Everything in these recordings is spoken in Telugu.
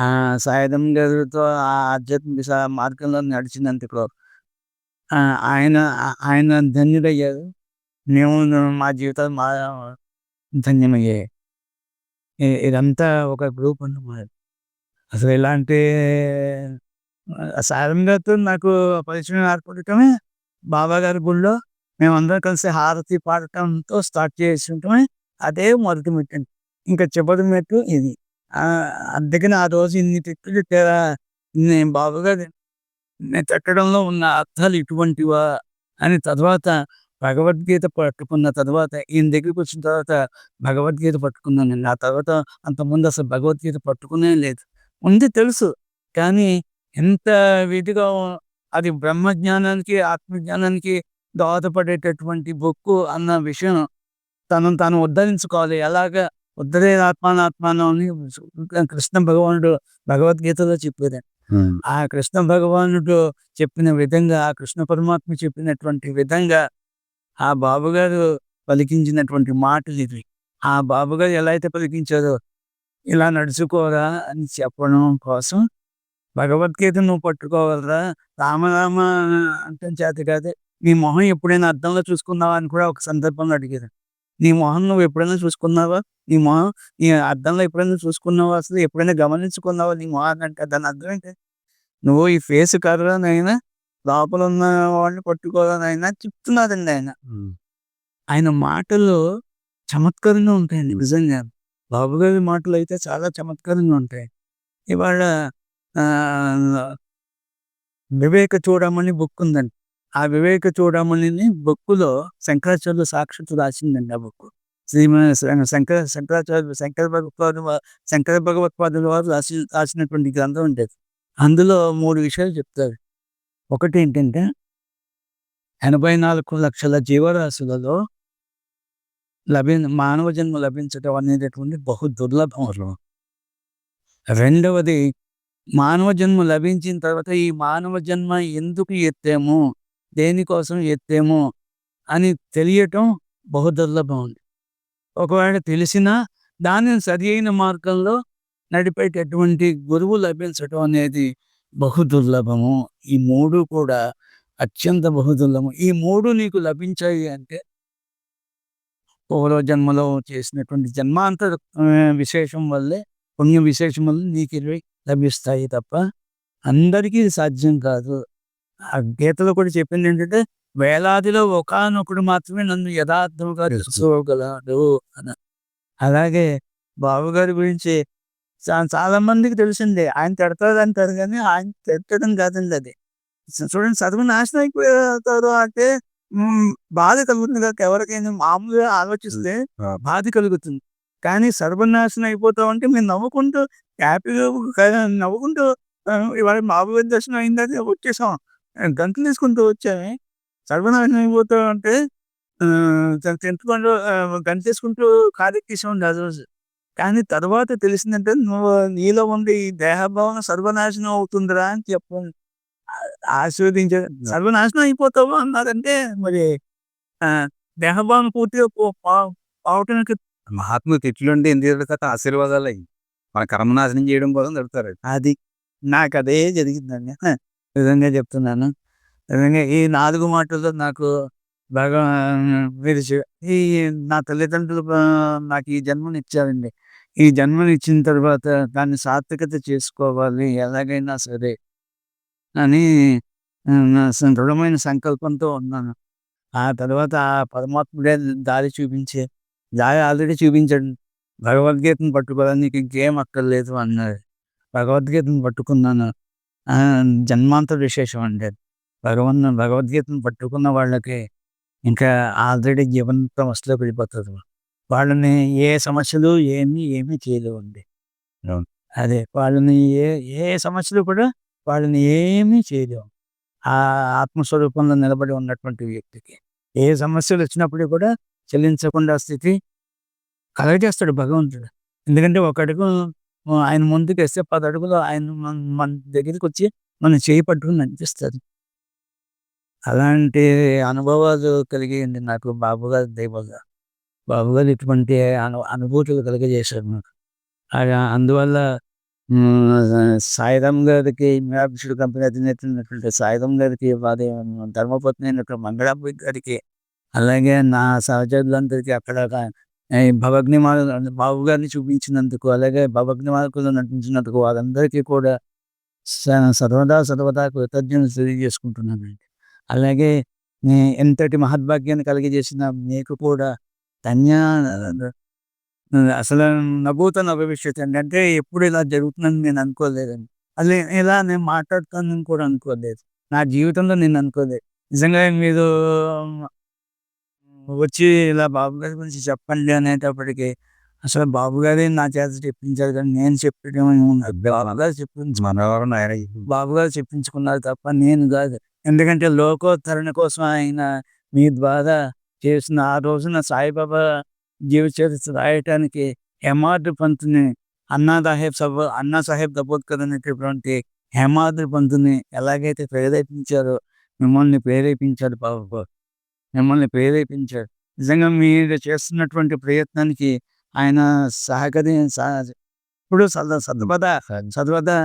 ఆ సాయిధం గారితో ఆ ఆధ్యాత్మిక మార్గంలో నడిచినంత ఇప్పుడు ఆయన ఆయన ధన్యుడయ్యారు. మేము మా జీవితాలు మా ధన్యమయ్యాయి. ఇదంతా ఒక గ్రూప్ అన్నమాట. అసలు ఇలాంటి ఆహ్, గారితో నాకు పరిచయం ఏర్పడటమే బాబా గారి గుడిలో మేమందరం కలిసి హారతి పాడటంతో స్టార్ట్ చేసుంటమే అదే మొదటి మెట్టండి. ఇంకా చివరి మెట్టు ఇది. అందుకని ఆ రోజు ఇన్ని తిట్లు తిట్టారా నేను బాబాగారు నేను తిట్టడంలో ఉన్న అర్థాలు ఇటువంటివా అని తర్వాత భగవద్గీత పట్టుకున్న తర్వాత ఈయన దగ్గరికి వచ్చిన తర్వాత భగవద్గీత పట్టుకున్నానండి. ఆ తర్వాత అంతకుముందు అసలు భగవద్గీత పట్టుకునే లేదు. ఉంది తెలుసు. కానీ ఎంత వీటిగా అది బ్రహ్మజ్ఞానానికి, ఆత్మజ్ఞానానికి దోహదపడేటటువంటి బొక్కు అన్న విషయం తనను తాను ఉద్ధరించుకోవాలి. ఎలాగా ఉద్ధరేదాత్మానాత్మానం అని కృష్ణ భగవానుడు భగవద్గీతలో చెప్పారండి. హ్మ్. ఆ కృష్ణ భగవానుడు చెప్పిన విధంగా, ఆ కృష్ణ పరమాత్మ చెప్పినటువంటి విధంగా ఆ బాబుగారు పలికించినటువంటి మాటలివి. ఆ బాబుగారు ఎలా అయితే పలికించారో ఇలా నడుచుకోరా అని చెప్పడం కోసం భగవద్గీత నువ్వు పట్టుకోగలరా? రామ రామ అనటం చేత కాదు. నీ మొహం ఎప్పుడైనా అద్దంలో చూసుకున్నావా అని కూడా ఒక సందర్భంలో అడిగారు. నీ మొహం నువ్వు ఎప్పుడైనా చూసుకున్నావా? నీ మొహం నీ అద్దంలో ఎప్పుడైనా చూసుకున్నావా? అసలు ఎప్పుడైనా గమనించుకున్నావా నీ మొహాన్ని అంటే దాని అర్థం ఏంటి? నువ్వు ఈ ఫేస్ కాదురా నాయనా లోపల ఉన్న వాడిని అని చెప్తున్నారండి ఆయన. ఆయన మాటలు చమత్కారంగా ఉంటాయండి నిజంగా. బాబుగారి మాటలైతే చాలా చమత్కారంగా ఉంటాయి. ఇవాళ వివేక చూడమని బుక్ ఉందండి. ఆ వివేక చూడమని బుక్కులో శంకరాచార్యులు సాక్షాత్తు రాసిందండి ఆ బుక్ శ్రీమ శంకర శంకరాచార్య శంకర భగవత్పాదుల శంకర భగవత్పాదుల వారు రాసి రాసినటువంటి గ్రంథం ఉండేది. అందులో మూడు విషయాలు చెప్తారు. ఒకటి ఏంటంటే ఎనభై నాలుగు లక్షల జీవరాశులలో లభి మానవ జన్మ లభించడం అనేటటువంటి బహు దుర్లభం రెండవది మానవ జన్మ లభించిన తర్వాత ఈ మానవ జన్మ ఎందుకు ఎత్తాము? దేనికోసం ఎత్తేమో అని తెలియటం బహు దుర్లభం ఒకవేళ తెలిసినా దానిని అయిన మార్గంలో నడిపేటటువంటి గురువు లభించటం అనేది బహు దుర్లభము. ఈ మూడు కూడా అత్యంత బహుదుర్లభం ఈ మూడు నీకు లభించాయి అంటే పూర్వ జన్మలో చేసినటువంటి జన్మాంతర విశేషం వల్లే పుణ్య విశేషం వల్ల నీకు ఇవి లభిస్తాయి తప్ప అందరికీ సాధ్యం కాదు. ఆ గీతలో కూడా చెప్పిందేంటంటే వేలాదిలో ఒకానొకడు మాత్రమే నన్ను యథార్థముగా తెలుసుకోగలడు అని. అలాగే బాబుగారి గురించి చా చాలా మందికి తెలిసిందే. ఆయన తిడతారంటారు గానీ ఆయన తిట్టడం కాదండి అది. చూడండి సర్వనాశనం అయిపోతారు అంటే. బాధ కలుగుతుంది కదా! ఎవరికైనా మామూలుగా ఆలోచిస్తే! బాధ కలుగుతుంది. కానీ సర్వనాశనం అయిపోతామంటే మేము నవ్వుకుంటూ హ్యాపీగా నవ్వుకుంటూ ఇవాళ బాబుగారి దర్శనం అయిందని వచ్చేసాం. గంతులేసుకుంటూ వచ్చామే. సర్వనాశనం అయిపోతాం అంటే ఆహ్, త తిట్టుకుంటూ ఆహ్, గంతేసుకుంటూ కారెక్కేసామండి ఆ రోజు. కానీ తర్వాత తెలిసిందంటే నువ్వు నీలో ఉండే ఈ దేహభావన సర్వనాశనం అవుతుందిరా అని చెప్పాను. ఆహ్, ఆశీర్వదించారు. సర్వనాశనం అయిపోతావు అన్నారంటే మరి దేహభావన పూర్తిగా పోవటానికి మహాత్ములు తిట్లుంటే ఎందుకు తిడతారు? ఆశీర్వాదాలయి. మన కర్మనాశనం చేయడం కోసం తిడతారు. అది. నాకదే జరిగిందండి. నిజంగా చెప్తున్నాను. నిజంగా ఈ 4 మాటల్లో నాకు బాగా మీరు చె ఈ నా తల్లిదండ్రులు నాకు ఈ జన్మనిచ్చారండి. ఈ జన్మనిచ్చిన తర్వాత దాన్ని సార్థకత చేసుకోవాలి ఎలాగైనా సరే అని ఆహ్, నా స దృఢమైన సంకల్పంతో ఉన్నాను. ఆ తర్వాత ఆ పరమాత్ముడే దారి చూపించి దారి ఆల్రెడీ చూపించాడు. భగవద్గీతను పట్టుకోరా నీకు ఇంకేం అక్కర్లేదు అన్నాడు. భగవద్గీతను పట్టుకున్నాను. జన్మాంతర విశేషం అండి. భగవన్ భగవద్గీతను పట్టుకున్న వాళ్ళకి ఇంకా ఆల్రెడీ జీవనంతా మస్తులోకి వెళ్ళిపోతారు. వాళ్ళని ఏ సమస్యలు ఏమి, ఏమి చేయలేవండి. అదే వాళ్ళని ఏ ఏ సమస్యలు కూడా వాళ్ళని ఏమీ చేయలేవు. ఆ ఆత్మస్వరూపంలో నిలబడి ఉన్నటువంటి వ్యక్తికి. ఏ సమస్యలు వచ్చినప్పుడు కూడా చెల్లించకుండా స్థితి కలగజేస్తాడు భగవంతుడు. ఎందుకంటే ఒక ఆయన ముందుకు ఆయన ముందుకేస్తే 10 అడుగులు ఆయన మన మన దగ్గరికొచ్చి మనం చేయి పట్టుకుని అనిపిస్తారు అలాంటి అనుభవాలు కలిగింది నాకు బాబుగారి దయ బాబుగారు ఇటువంటి అను అనుభూతులు కలిగజేశారు నాకు. అలా అందువల్ల హ్మ్. సాయిరామ్ గారికి మీరాభిషుడు కంపెనీ అధినేత అయినటువంటి సాయిరామ్ గారికి, వారి ధర్మపత్ని అయినటువంటి మంగళాంబ గారికి, అలాగే నా సహచరులందరికీ అక్కడ భవగ్ని బాబు గారిని చూపించినందుకు, అలాగే భవగ్నిమాలకులో నటించినందుకు వారందరికీ కూడా స సర్వదా సర్వదా కృతజ్ఞతలు తెలియజేసుకుంటున్నానండి. అలాగే నే ఎంతటి మహద్భాగ్యాన్ని కలిగజేసిన మీకు కూడా ధన్య అసలు నభూత నభవిష్యత్ అండి. అంటే ఎప్పుడు ఇలా జరుగుతుందని నేను అనుకోలేదండి. అసలు ఇలా నేను మాట్లాడుతానని కూడా అనుకోలేదు. నా జీవితంలో నేను అనుకోలేదు. నిజంగా మీరు వచ్చి ఇలా బాబు గారి గురించి చెప్పండి అనేటప్పటికి అసలు బాబు గారే నా చేత చెప్పించారు కానీ నేను చెప్పడం బాబు గారు చెప్పించు మనవరం ఆయన బాబు గారు చెప్పించుకున్నారు తప్ప నేను కాదు. ఎందుకంటే లోకోద్ధరణ కోసం ఆయన మీ ద్వారా చేసిన ఆ రోజున సాయిబాబా జీవిత చరిత్ర రాయటానికి హేమాద్రి పంతుని అన్నా సాహెబ్ సబ్ అన్నా సాహెబ్ దబోద్కర్ అనేటటువంటి హేమాద్రి పంతుని ఎలాగైతే ప్రేరేపించారో మిమ్మల్ని ప్రేరేపించాడు బాబు మిమ్మల్ని ప్రేరేపించాడు. నిజంగా మీరు చేస్తున్నటువంటి ప్రయత్నానికి ఆయన సహకరి సహ ఇప్పుడు సద సర్వదా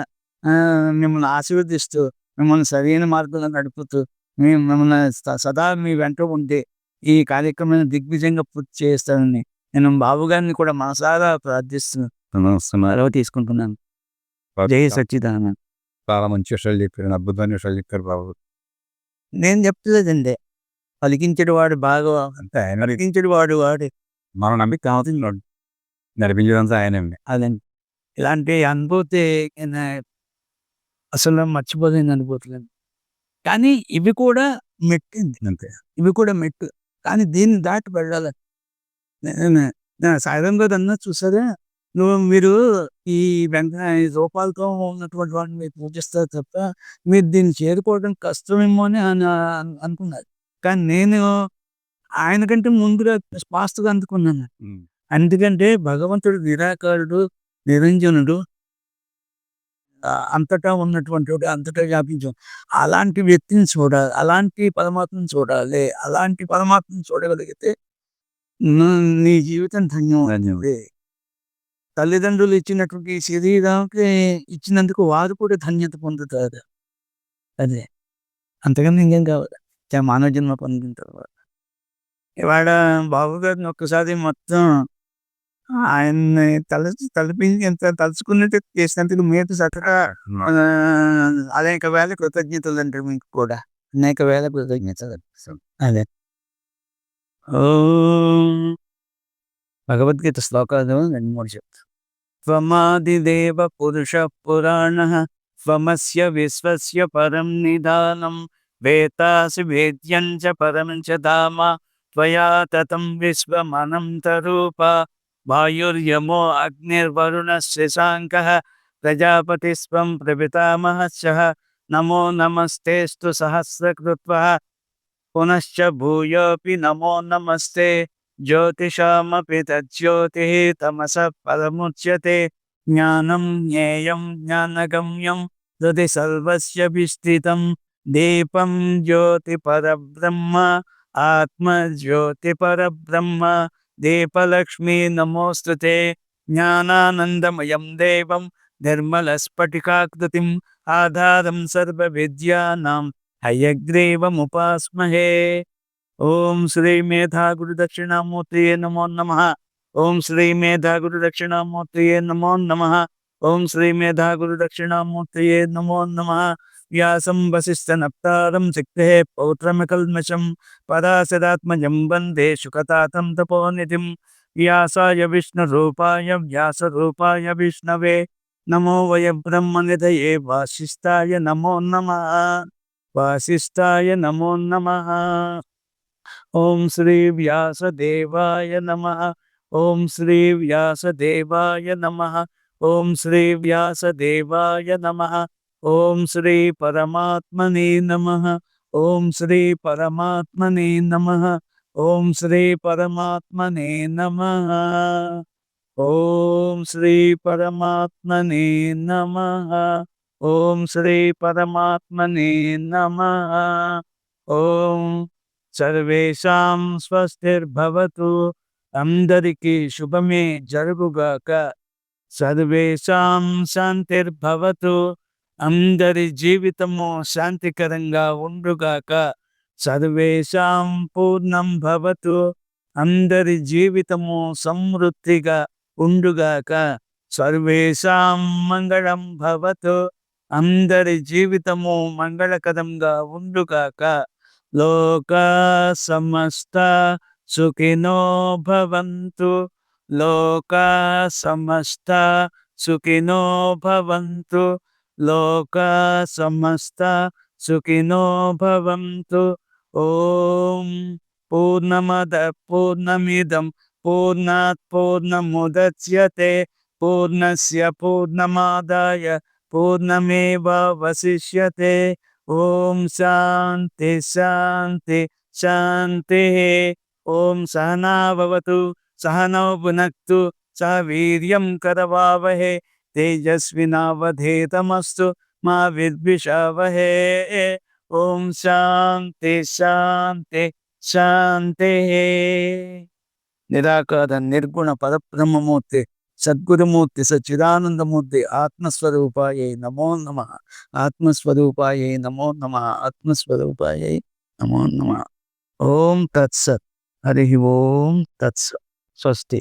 ఆహ్, మిమ్మల్ని ఆశీర్వదిస్తూ, మిమ్మల్ని సరైన మార్గంలో నడుపుతూ, మీ మిమ్మల్ని సదా మీ వెంట ఉండి, ఈ కార్యక్రమాన్ని దిగ్విజయంగా పూర్తి చేస్తానని నేను బాబు గారిని కూడా మనసారా ప్రార్థిస్తూ సెలవు తీసుకుంటున్నాను. జై సచ్చిదానంద్. చాలా మంచి విషయాలు చెప్పారు. అద్భుతమైన విషయాలు చెప్పారు బాబు. నేను చెప్పలేదండి. పలికించెడు వాడు బాగా పలికించెడు వాడు వాడే. మనం నమ్మి కావాల్సింది నడిపించడంతా ఆయనండి. అదండి. ఇలాంటి అనుభూతి అసలు మర్చిపోలేని అనుభూతులండి. కానీ ఇవి కూడా మెట్టండి. అంతే. ఇవి కూడా మెట్టు. కానీ దీన్ని దాటి వెళ్ళాలి. నేను సాయిరామ్ గారు అన్నారు చూసారా? నువ్వు మీరు ఈ వెంక ఈ రూపాలతో ఉన్నటువంటి వాడిని మీరు పూజిస్తారు తప్ప, మీరు దీన్ని చేరుకోవడం కష్టమేమో అన్ అనుకున్నారు. కానీ నేను ఆయన కంటే ముందుగా ఫాస్ట్‌గా అందుకున్నాను. ఎందుకంటే భగవంతుడు నిరాకారుడు, నిరంజనుడు. అంతటా ఉన్నటువంటోడు, అంతటా వ్యాపించు అలాంటి వ్యక్తిని చూడాలి. అలాంటి పరమాత్మని చూడాలి. అలాంటి పరమాత్మని చూడగలిగితే ను జీవితం ధన్యం. తల్లిదండ్రులు ఇచ్చినటువంటి శరీరానికి ఇచ్చినందుకు వారు కూడా ధన్యత పొందుతారు. అదే. అంతకన్నా ఇంకేం కావాలి. మానవ జన్మ పొందిన తర్వాత. ఇవాళ బాబు గారిని ఒక్కసారి మొత్తం ఆయన్ని తలచి తలపించి ఎంత తలుచుకున్నట్టు చేసినందుకు మీకు చక్కగా అనేక వేల కృతజ్ఞతలండి మీకు కూడా. అనేక వేల కృతజ్ఞతలు. అదే. ఓం భగవద్గీత శ్లోకాలు 2, 3 చెప్తా. త్వమాదిదేవ పురుషః పురాణః త్వమస్య విశ్వస్య పరం నిధానం वेतासि वेद्यं च परं च धाम त्वया ततं विश्वमनन्तरूप वायुर्यमो अग्निर्वरुणश्शशाङ्कः प्रजापतिस्वं नमो नमस्तेऽस्तु सहस्रकृत्वः। पुनश्च भूयोऽपि नमो नमस्ते, ज्योतिषामपि तज्ज्योतिः तमसः परमुच्यते। ज्ञानं ज्ञेयं ज्ञानगम्यं, हृदि सर्वस्य विस्तृतम् दीपं ज्योतिपरब्रह्म, आत्मज्योतिपरब्रह्म, दीपलक्ष्मी नमोऽस्तुते ज्ञानानन्दमयं हयग्रीव निर्मलस्फटिकाकृतिम् ओं श्री मेधा ॐ श्रीमेधागुरुदक्षिणामूर्तये नमो नमः। ॐ श्रीमेधागुरुदक्षिणामूर्तये नमो नमः। गुरुदक्षिणा श्रीमेधागुरुदक्षिणामूर्तये नमो नमः। व्यासं वसिष्ठनप्तारं सिक्तेः पौत्रमकल्मषं पराशरात्मजं वंदे शुकतातं तपोनिधिं। व्यासाय विष्णुरूपाय व्यासरूपाय विष्णवे नमो वयब्रह्मनिधये वासिष्ठाय नमो नमः, वासिष्ठाय नमो नमः। ॐ श्रीव्यासदेवाय नमः, ॐ श्रीव्यासदेवाय नमः, ॐ श्रीव्यासदेवाय नमः। నమో నమః వాసిష్ఠాయ నమో నమః ఓం శ్రీ వ్యాసదేవాయ నమః ఓం శ్రీ వ్యాసదేవాయ నమః ఓం శ్రీ వ్యాసదేవాయ నమః ఓం శ్రీ పరమాత్మనే నమః ఓం శ్రీ పరమాత్మనే నమః ఓం శ్రీ పరమాత్మనే నమః ఓం శ్రీ పరమాత్మనే నమః ఓం శ్రీ పరమాత్మనే నమః ఓం సర్వేషాం స్వస్తిర్భవతు అందరికీ శుభమే జరుగుగాక సర్వేషాం శాంతిర్భవతు అందరి జీవితము శాంతికరంగా ఉండుగాక సర్వేషాం పూర్ణం భవతు. అందరి జీవితము సమృద్ధిగా ఉండుగాక సర్వేషాం మంగళం భవతు. అందరి జీవితము మంగళకరంగా ఉండుగాక లోక సమస్త సుఖినో భవంతు. లోక సమస్త సుఖినో భవంతు. లోక సమస్త సుఖినో భవంతు ఓం పూర్ణమద పూర్ణమిదం పూర్ణాత్ పూర్ణముదచ్యతే పూర్ణస్య పూర్ణమాదాయ పూర్ణమేవావశిష్యతే ఓం శాంతి శాంతి శాంతి ఓం సహనా భవతు సహనౌ భునక్తు సహ వీర్యం కరవావహే తేజస్వినావధేతమస్తు మా విద్విషావహే. ఓం శాంతి శాంతి శాంతి. నిరాకార నిర్గుణ పరబ్రహ్మమూర్తి సద్గురుమూర్తి సచ్చిదానందమూర్తి ఆత్మస్వరూపాయ నమో నమ. ఆత్మస్వరూపాయ నమో నమ. ఆత్మస్వరూపాయ నమో నమ. ఓం తత్సత్. హరి ఓం తత్సత్. స్వస్తి.